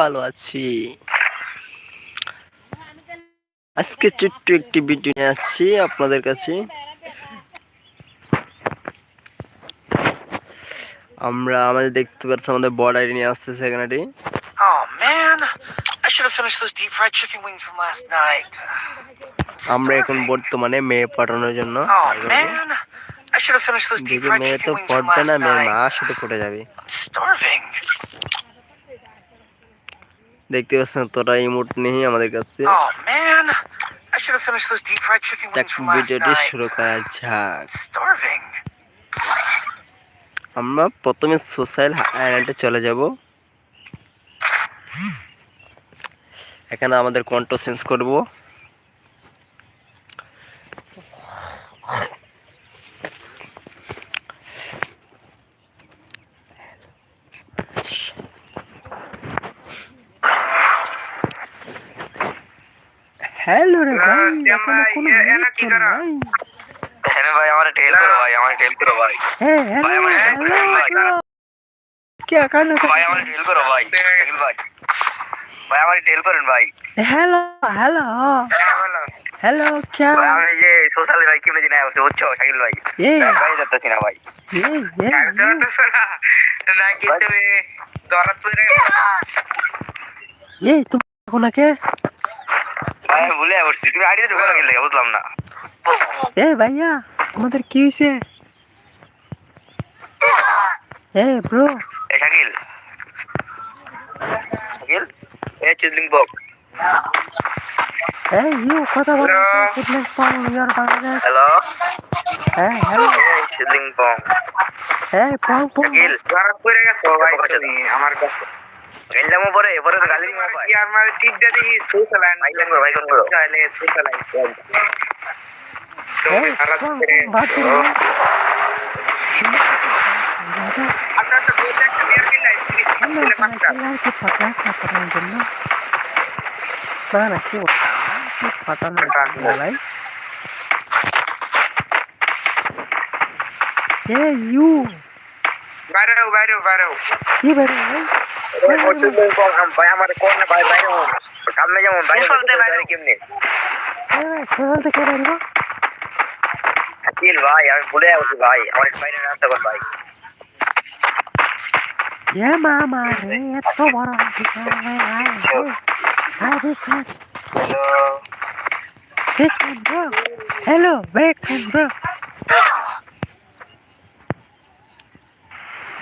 ভালো আছি। আজকে ছোট্ট একটি ভিডিও নিয়ে আসছি আপনাদের কাছে। আমরা আমাদের দেখতে পাচ্ছি আমাদের বর্ডার নিয়ে আসছে সেখানেটি। আমরা এখন বর্তমানে মেয়ে পাঠানোর জন্য মেয়ে তো পড়বে না মেয়ে মা শুধু পড়ে যাবে। দেখতে পাচ্ছেন তোরা ইমোট নেই আমাদের কাছে। আমরা প্রথমে সোসাইল আইল্যান্ডে চলে যাব। এখানে আমাদের কণ্ঠ চেঞ্জ করব। হ্যালো রে ভাই এখানে কোনো হেল্প করো ভাই ভাই আমার টেল হেল্প করো ভাই আমার টেল হেল্প করো ভাই। হ্যাঁ হ্যালো হ্যালো কে কান ভাই আমার হেল্প করো ভাই শাকিল ভাই। ভাই আমার হেল্প করেন ভাই। হ্যালো হ্যালো হ্যালো क्या ভাই আমি যে সোশ্যাল ভাই কি বলে না আছে বুঝছ শাকিল ভাই? এই ভাই যাচ্ছি না ভাই। এই এই না কি তুমি দরাত করে এই তুমি কোনাকে ভুলে আসছি তুমি আইডিতে ঢোকা গেলে বুঝলাম না। এ ভাইয়া তোমাদের কি হইছে? এ ব্রো এ শাকিল। শাকিল? এ চিজলিং বক। এ ইউ কথা বলো। ফিটনেস ফর্ম ইয়ার বাংলাদেশ। হ্যালো এ হ্যালো চিজলিং বক। এ পং পং শাকিল দরাত পরে গেছো ভাই আমার কাছে গেলাম পরে পরে তো গালি দিমু ভাই কি আমার ঠিক যদি সোশ্যাল ভাই কোন করো ভাই কোন করো তাহলে সোশ্যাল এ তুমি দরাত পং পরে পং বাদ দিও আপনার তো দুটো একটা বিয়ার কিলাই হ্যালো ছেলে পাঁচটা কি ফাটা ভাই ভাই ভাই আমার কোন ভাই সামনে যেমন থেকে ভাই আমি ভুলে যাচ্ছি ভাই আমার বাইরে রাস্তা কর ভাই। এ মামা রে এত বড় অধিকার hi Bikash hello bro hello bro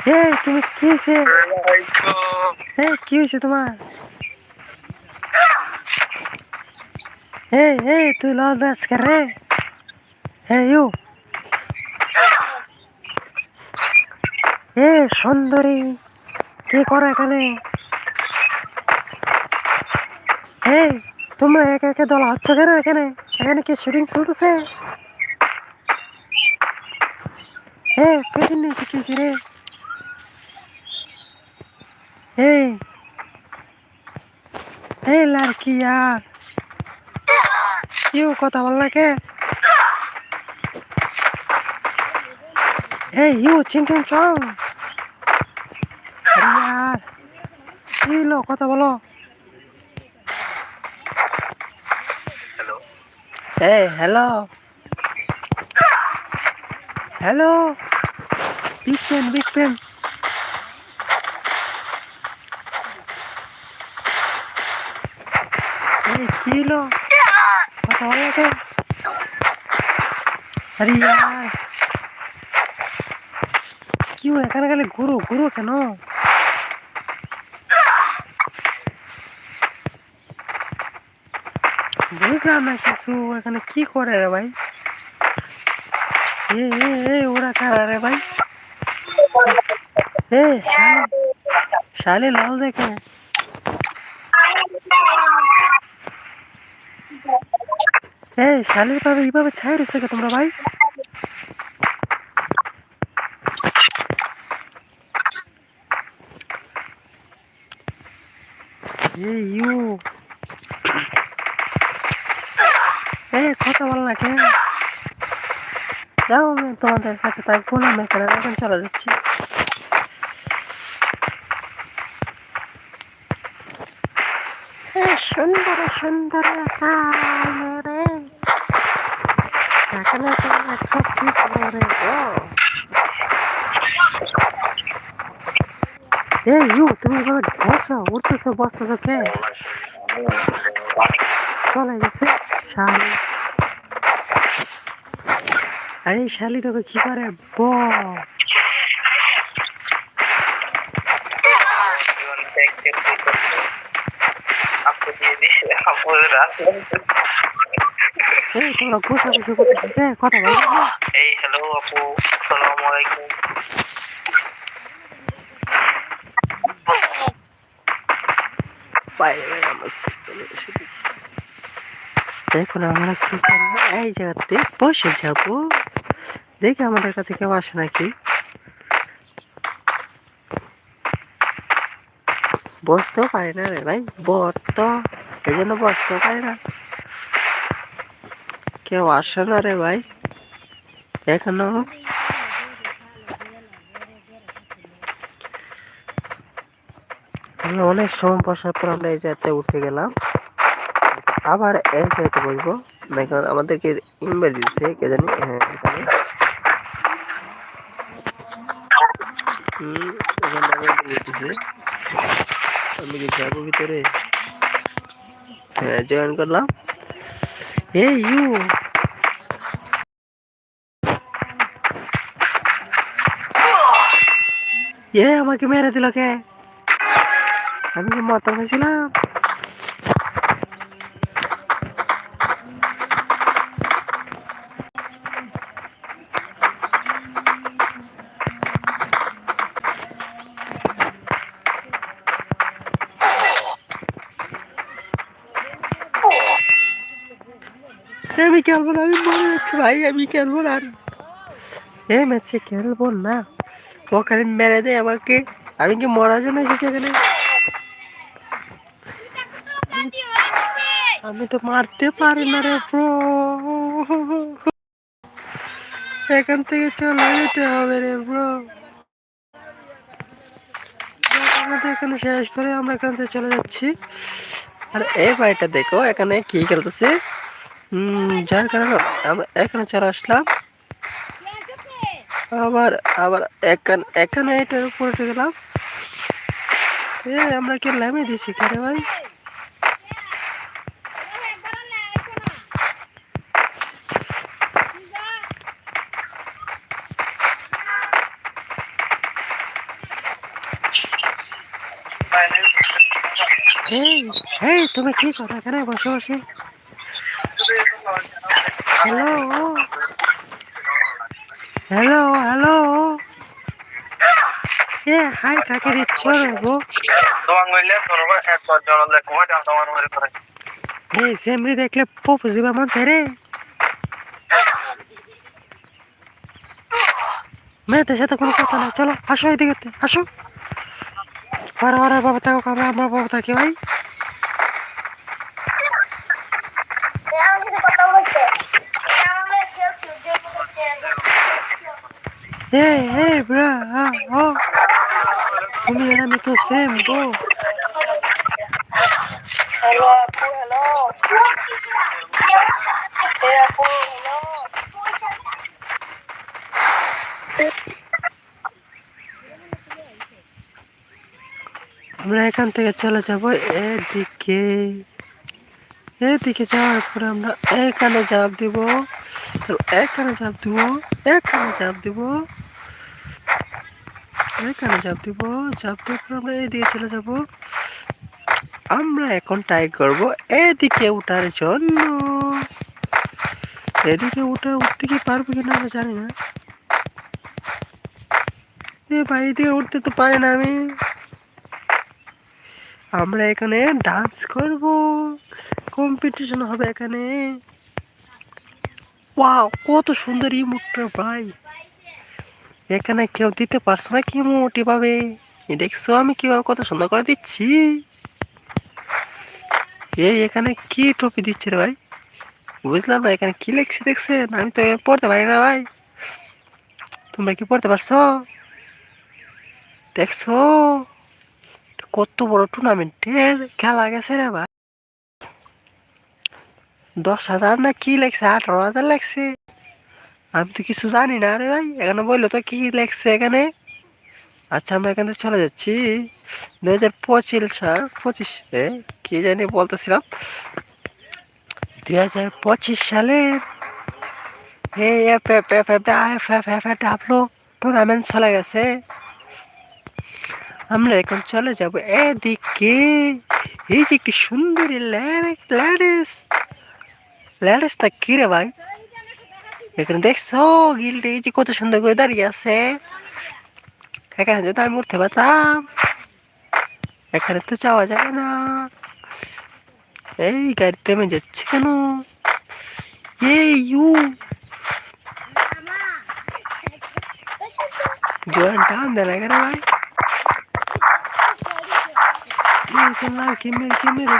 এ তুমি কি হয়েছে? এ কি হয়েছে তোমার? এ এ তুই লল দাস রে? হে ইউ। এ সুন্দরী, কি করো এখানে? এই, তোমরা একে একে দল হচ্ছ কেন এখানে? এখানে কি শুটিং চলতেছে? এ পেছন নিয়েছি কিছু রে? লাড়কি আর। কথা বল লাগে চং। কথা বলো। Hello. Hello. Big fan big fan. কি লো কথা বলো কে আরে यार কি এখানে খালি ঘুরো ঘুরো কেন বুঝলাম না কিছু এখানে কি করে রে ভাই এ এ ওরা কারা রে ভাই এ শালি লাল দেখে এ শালির ভাবে এইভাবে ছাই রেছে তোমরা ভাই? ইউ। এ কথা বল না কেন? যাও, আমি তোমাদের কাছে থাকব না, আমি এখন চলে যাচ্ছি। সুন্দর সুন্দর কালো রে এখানে তোমরা খুব কি করে গো এই, ইউ, তুমি এভাবে বসো উঠতেছো, বসতেছো কে? চলে গেছে শালি। আরে শালি তোকে কি করে? ব জীবন দেখতে আপু দিয়ে দিছে আপু রাত এই তোমরা করতেছো কথা বলো। এই হ্যালো আপু আসসালামু আলাইকুম। বাইরে বাইরে আমরা দেখুন সুসান এই জায়গাতে বসে যাব। দেখি আমাদের কাছে কেউ আসে নাকি। বসতেও পারে না রে ভাই বর তো এই জন্য বসতেও পারে না। কেউ আসে না রে ভাই। এখনও অনেক সময় বসার পর আমরা এই জায়গাতে উঠে গেলাম। আবার এই জায়গাতে বসবো। দেখুন আমাদেরকে ইনভাইট দিচ্ছে, কে জানি হ্যাঁ আমি কি যাব ভিতরে? হ্যাঁ জয়েন করলাম। এই, ইউ। এ, আমাকে মেরে দিল কে? আমি মত খাইছিলাম আমি খেলব না, আমি মরে যাচ্ছি ভাই, আমি খেলব না। আর। এই ম্যাচে খেলব না। ও খালি মেরে দেয় আমাকে আমি কি মরার জন্য এসেছি এখানে? আমি তো মারতে পারি না রে ব্রো এখান থেকে চলে যেতে হবে রে ব্রো এখানে শেষ করে আমরা এখান থেকে চলে যাচ্ছি। আর এই বাড়িটা দেখো, এখানে কি খেলতেছে? হুম যার কারণে আমরা এখানে চলে আসলাম। আবার আবার এখানে এখানে এটার উপরে উঠে গেলাম। এ, আমরা কি লামে দিয়েছি কে রে ভাই? তুমি কি কথা কেন? বসে বসে। হ্যালো হ্যালো এ হাই কাকে দিচ্ছ রে গো। তোমার গইলে তোর এক জন হলে কুমার তোমার মরে করে এই সেমরি দেখলে পপু দিবা মন চাই রে। মেয়েদের সাথে কোনো কথা নাই, চলো, আসো এদিকে আসো। ওরা ওরা বাবা থাকো আমরা আমার বাবা থাকি, ভাই। এই এই, ব্রা ও। তুমি আর আমি তো সেম গো। হ্যালো আপু হ্যালো। আপু হ্যালো। আমরা এখান থেকে চলে যাব এদিকে। এদিকে যাওয়ার পরে আমরা এখানে চাপ দিব। এখানে চাপ দিব এখানে চাপ দিব। এখানে চাপ দিব চাপ পর আমরা এদিকে চলে যাব। আমরা এখন ট্রাই করব এদিকে উঠার জন্য। এদিকে উঠে উঠতে কি পারব কিনা আমরা জানি না। ভাই, এদিকে উঠতে তো পারি না আমি। আমরা এখানে ডান্স করব। কম্পিটিশন হবে এখানে। কত সুন্দর ইমোটটা ভাই। এখানে কেউ দিতে পারছ না কি এই দেখছ আমি কীভাবে কত সুন্দর করে দিচ্ছি। এই, এখানে কি টপি দিচ্ছে রে ভাই? বুঝলাম না, এখানে কি লিখছে দেখছেন? আমি তো পড়তে পারি না ভাই। তোমরা কি পড়তে পারছ? দেখছ? কত বড় টুর্নামেন্টের খেলা গেছে রে ভাই। দশ হাজার না কি লেখছে? আঠারো হাজার লেখছে। আমি তো কিছু জানি না রে ভাই, এখানে বলল তো কি লেখছে এখানে? আচ্ছা আমরা এখান থেকে চলে যাচ্ছি। দু হাজার পঁচিশ সাল পঁচিশ কি জানি বলতেছিলাম। দুই হাজার পঁচিশ সালের এই F F F F F tournament চলে গেছে। আমরা এখন চলে যাব এদিকে। এই যে কি সুন্দরী ল্যাডিস ল্যাডিসটা কি রে ভাই? এখানে দেখছ গিলটি যে কত সুন্দর করে দাঁড়িয়ে আছে। এখানে যদি আমি উঠতে পারতাম, এখানে তো যাওয়া যাবে না। এই গাড়ি থেমে যাচ্ছে কেন? এই, ইউ। জোয়ান টান দে লাগে রে ভাই। এই খেলা কে মেরে কে মেরে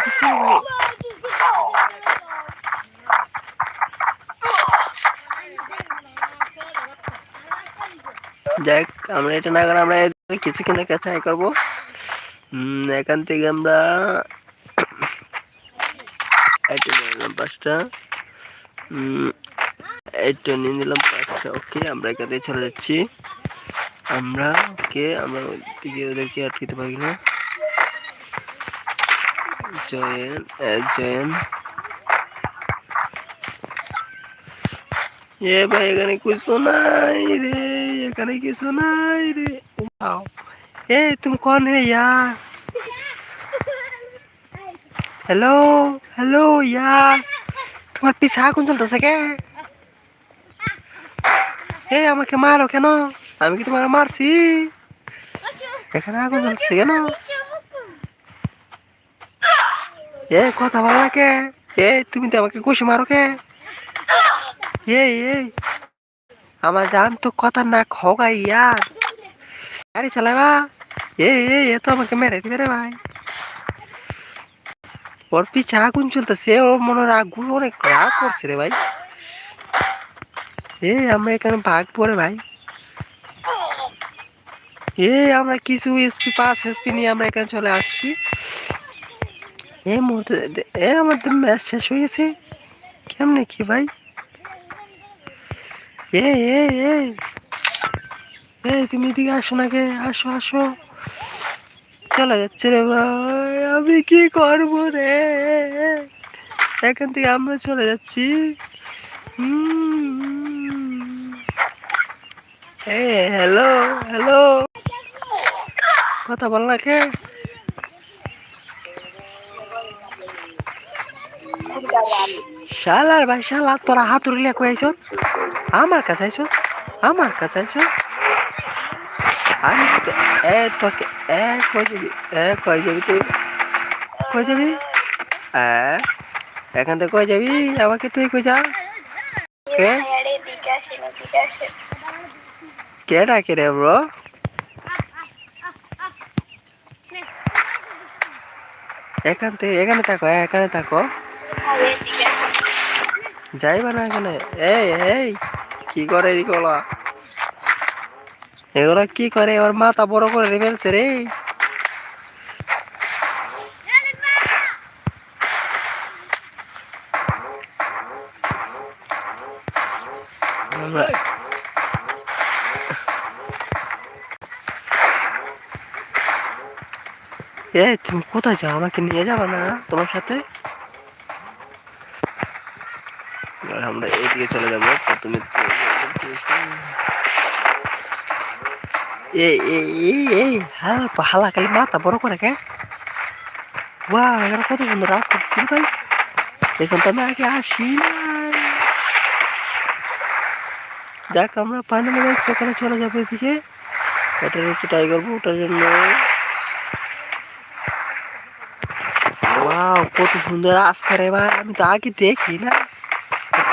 যাক, আমরা এটা না করে আমরা এদের কিছু আয় করব। এখান থেকে আমরা এটা নিয়ে নিলাম পাঁচটা। এটা নিয়ে নিলাম পাঁচটা, ওকে, আমরা এখান থেকে চলে যাচ্ছি। আমরা, ওকে, আমরা ওদিকে ওদেরকে আটকাতে পারি না। Join join. এ ভাই এখানে কিছু নাই রে এখানে কিছু নাই রে वाओ ए तुम कौन है यार हेलो हेलो यार তোমার পিছে আগুন চলতেছে কে এ আমাকে মারো কেন আমি কি তোমার মারছি এখানে আগুন চলতেছে কেন এ কথা বলো না কে এ তুমি তো আমাকে ঘুষি মারো কে এই এই। আমার জান তো কথা না খোগা ইয়ার গাড়ি চালাবা। এই এই, এ তো আমাকে মেরে দিবে রে ভাই। ওর পিছে আগুন চলতেছে ওর মনে আগুন অনেক রাগ করছে রে ভাই। এই, আমরা এখানে ভাগ পরে ভাই। এই, আমরা কিছু এসপি, পাঁচ এসপি নিয়ে আমরা এখানে চলে আসছি। এই মুহূর্তে, এ, আমাদের ম্যাচ শেষ হয়ে গেছে। কেমনে কি ভাই? এই এই এই। এই, তুমি এদিকে আসো না কে আসো আসো। চলে যাচ্ছে রে ভাই, আমি কি করব রে? এখান থেকে আমরা চলে যাচ্ছি। এ হ্যালো হ্যালো। কথা বল না কে? শালার ভাই, শালা, তোরা হাতুড়িলে কই আইছ আমার কাছে আইছ আমার কাছে আইছ আমি এ তোকে এ কই যাবি এ কই যাবি তুই। কই যাবি? এ এখান থেকে কই যাবি? আমাকে তুই কই যাস? কে? কে ডাকে রে ব্রো? এখান থেকে, এখানে থাকো এখানে থাকো। যাইবা না এখানে? এই এই। কি করে এগুলো এগুলো কি করে? ওর মাথা বড় করে ফেলছে রে। এ, তুমি কোথায় যাও? আমাকে নিয়ে যাবে না তোমার সাথে? আমরা এইদিকে চলে যাব। প্রথমে এই এই এই হালকা হালা খালি মাথা বড় করে কে ওয়া এখানে কত সুন্দর রাস্তা দিচ্ছি ভাই এখন তো আমি আগে আসি নাই যাক আমরা পানি মেরে সেখানে চলে যাব এদিকে এটার একটু ট্রাই করব ওটার জন্য কত সুন্দর রাস্তা রে ভাই আমি তো আগে দেখি না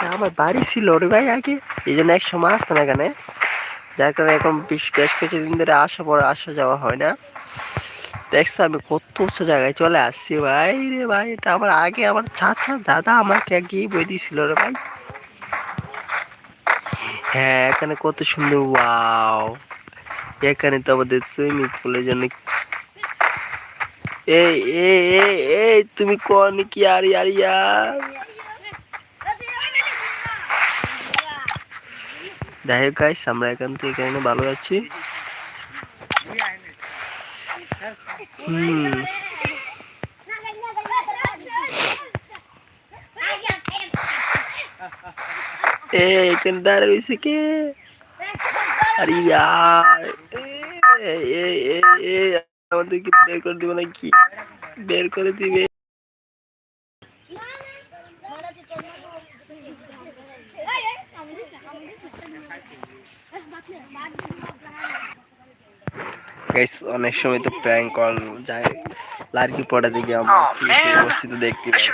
আমার বাড়ি ছিল রে ভাই আগে এই জন্য এক সময় আসতাম এখানে। যার কারণে এখন বেশ বেশ কিছুদিন ধরে আসা পরে আসা যাওয়া হয় না। দেখছ আমি কত উচ্চ জায়গায় চলে আসছি ভাই রে ভাই, এটা আমার আগে আমার চাচা দাদা আমাকে গিয়ে বই দিয়েছিল রে ভাই। হ্যাঁ এখানে কত সুন্দর, ওয়াও। এখানে তো আমাদের সুইমিং পুলের জন্য এই এই এই তুমি কোন কি আর ইয়ার ইয়ার যাই হোক গাইস আমরা এখান থেকে এখানে ভালো যাচ্ছি। হুম। এ, এখানে দাঁড়িয়ে রয়েছে কে? এ এ এ বের করে দিবে নাকি? বের করে দিবে। গাইস অনেক সময় তো প্র্যাঙ্ক অন যায়। লার্কি পড়া দিকে আমি তো দেখতে পাচ্ছি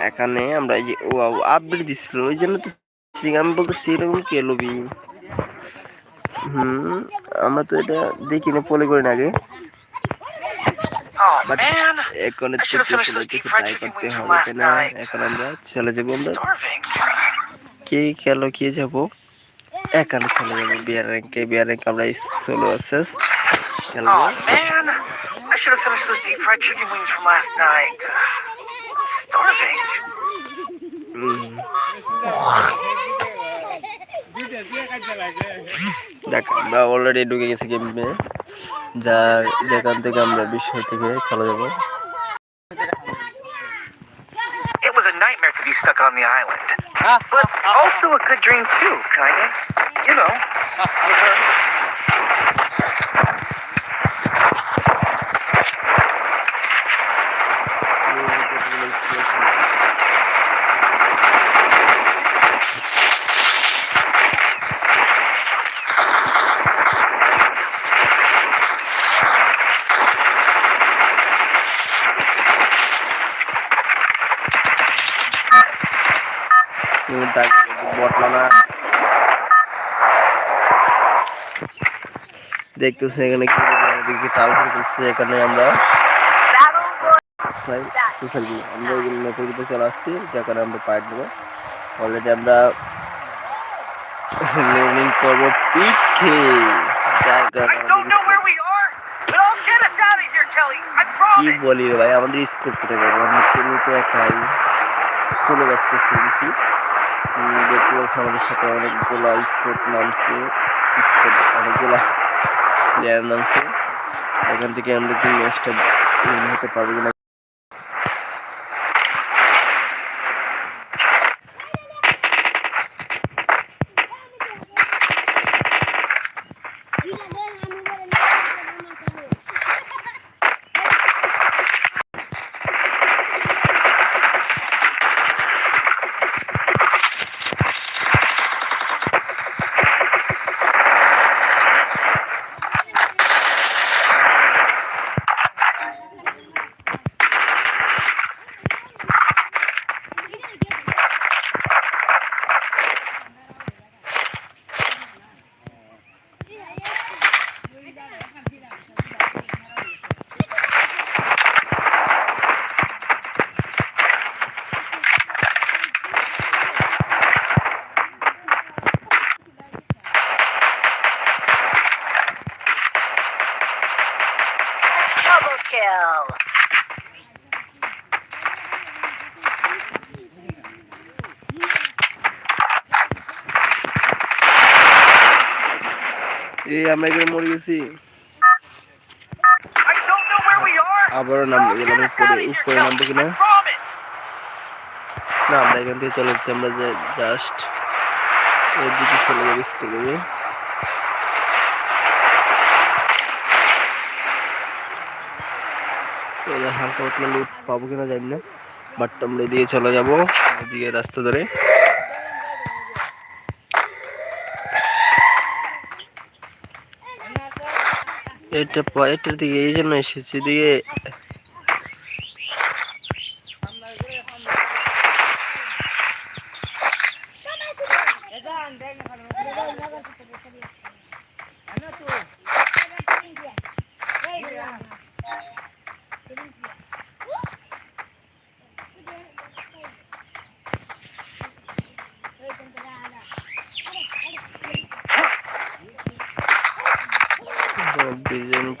এখানে আমরা এই যে ও আপডেট দিছিল। ওই জন্য তো আমি বলতেছি এরকম কে লবি হুম আমরা তো এটা দেখি না পলে করি নাকি আগে এখন চলে যাব আমরা। কে খেলো কে যাব? এখানে চলে যাব বিয়ার র্যাঙ্কে বিয়ার র্যাঙ্ক আমরা সোলো আসাস খেলব। Oh I should have finished those deep fried chicken wings from last night. Starving. দেখ আমরা অলরেডি ঢুকে গেছি গেমে যার যেখান থেকে আমরা বিষয় থেকে চলে যাব। But also a good dream too, kinda. You know. তুমি uh, uh, না এখানে কি দেখি তাল করতেছে এখানে আমরা। আমরা নতুন চলে আসছি যেখানে আমরা পাইট দেবো অলরেডি আমরা লিভিং করব পিঠে যার কারণে কি বলি ভাই আমাদের স্কোর করতে পারব আমি একাই ষোলো ব্যাচ শেষ করে দিচ্ছি উম, আমাদের সাথে অনেকগুলা স্কোর নামছে অনেকগুলা অনেকগুলো প্লেয়ার নামছে। এখান থেকে আমরা কি ম্যাচটা হতে পারব কিনা এই আমরা এখানে মরে গেছি. আবারও নামবো গেলাম উপরে উপরে কিনা. না আমরা এখান থেকে চলে যাচ্ছি, আমরা যে জাস্ট এদিকে চলে যাব হালকা লুট পাবো কিনা জানি না বাট আমরা এদিকে চলে যাব, এদিকে রাস্তা ধরে এটা পয়েটের দিকে এই জন্য এসেছি এদিকে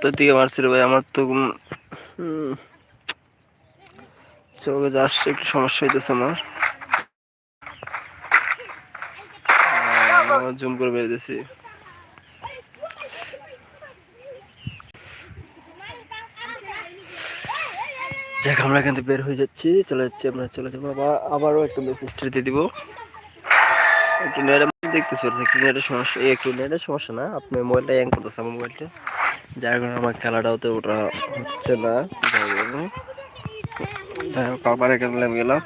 কোথা থেকে মারছিল ভাই, আমার তো চোখে যাচ্ছে একটু সমস্যা হইতেছে আমার। জুম করে বেরিয়ে দিছি যাক, আমরা এখান থেকে বের হয়ে যাচ্ছি, চলে যাচ্ছি, আমরা চলে যাব। আবার, আবারও একটু মেসেজটা দিয়ে দিব। একটু নেটে দেখতেছি, পারছি একটু নেটের সমস্যা? একটু নেটের সমস্যা না আপনার মোবাইলটা অ্যাং করতেছে আমার মোবাইলটা যার কারণে আমার খেলাটাও তো ওটা হচ্ছে না যাই হোক আবার এখানে নেমে গেলাম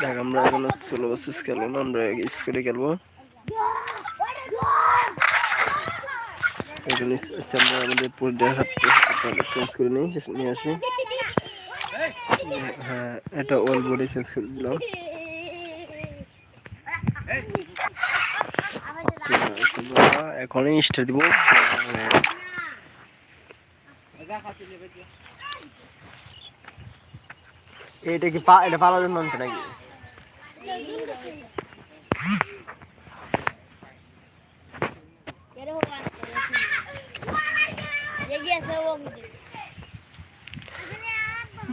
দেখ আমরা এখন ষোলো বছর খেলব না আমরা স্কুলে খেলব এখানে আচ্ছা আমাদের পুরো হাত নিয়ে আসি হ্যাঁ এটা ওল বডি চেঞ্জ করে দিলাম এখনই দিব। এটা কি পা এটা পালার জন্য নাকি?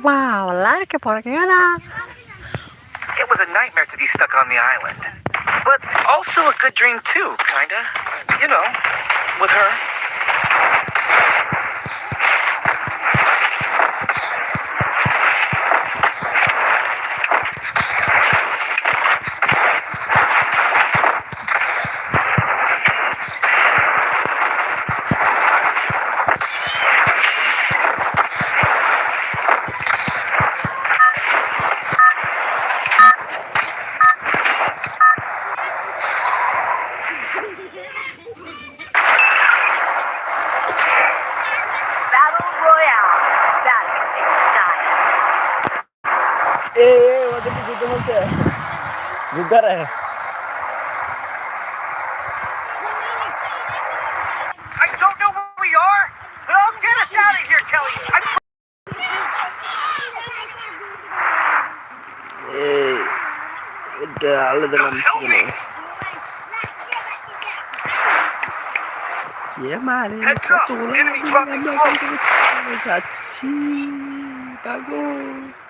Wow, qué era? It was a nightmare to be stuck on the island. But also a good dream, too, kinda. You know, with her. Kelly. I এ এটা আলাদা নাম ছিল না এ মারে Heads up, কতগুলো enemy আমি dropping এখান close. থেকে চলে যাচ্ছি পাগল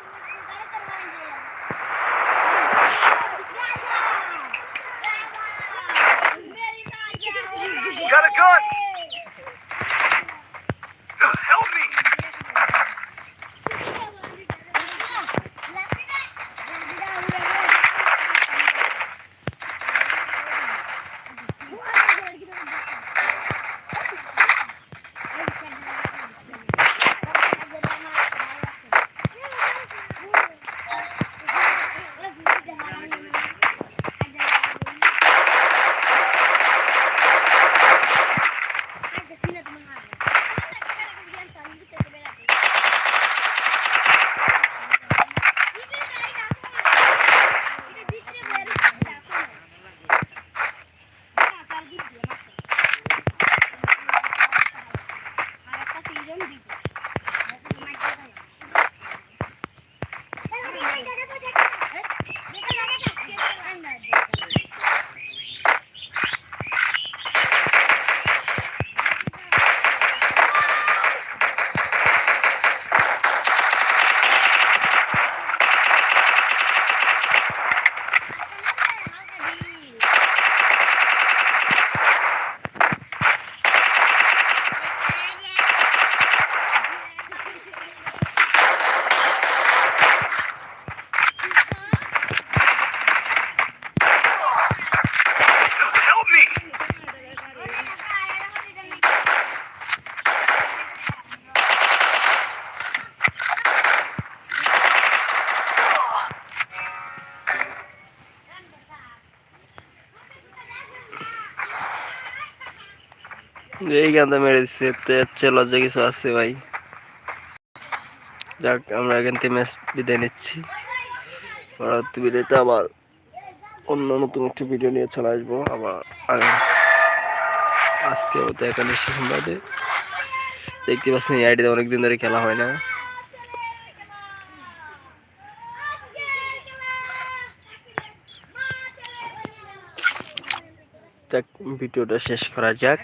এই গানটা মেরে দিচ্ছে এর লজ্জা কিছু আছে ভাই। যাক, আমরা এখান থেকে ম্যাচ বিদায় নিচ্ছি। পরবর্তী ভিডিওতে আবার অন্য নতুন একটি ভিডিও নিয়ে চলে আসব। আবার আজকে মতো এখানে বাদে। দেখতে পাচ্ছেন, এই আইডিতে অনেকদিন ধরে খেলা হয় না। ভিডিওটা শেষ করা যাক।